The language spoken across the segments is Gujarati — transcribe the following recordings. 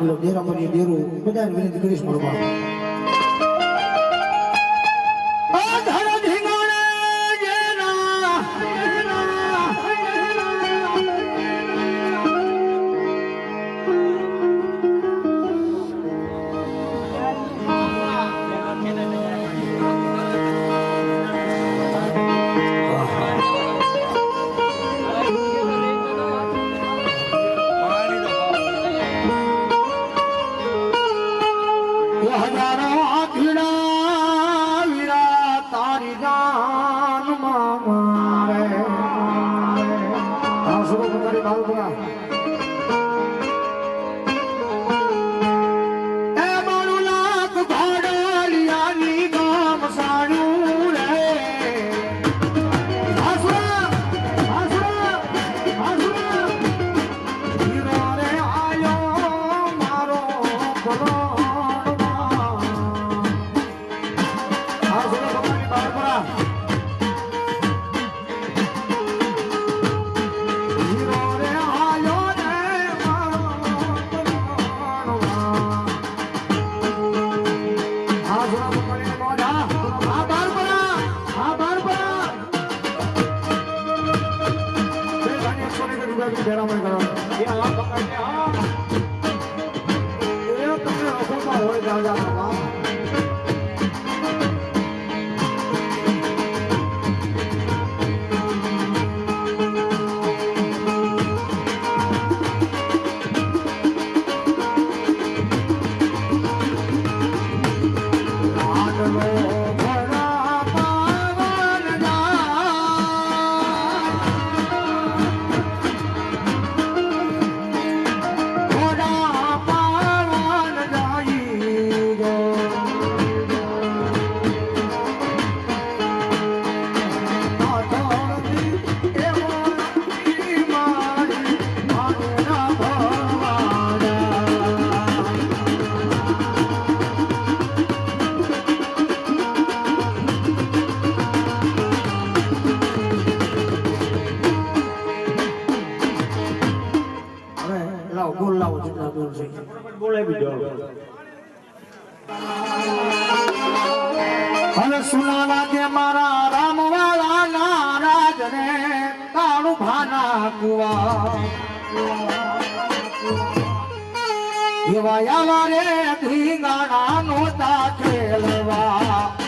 આપેલો દેરામણી દેરું બધાને વિનંતી કરીશ મારું બાપ હજારો આખીડા વીરા તારી જાનમાં મારે. આસરો કરી બાલપુરા gentlemen, લાવો ગુણ લાવો, જેટલા ગુણ છે બોલાવી દો અને સુનાના કે મારા રામવાળા નારાજ રે કાળુ ભાના કુવા. એવા યાલા રે ધીંગાણા નોતા ખેલવા.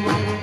Thank you.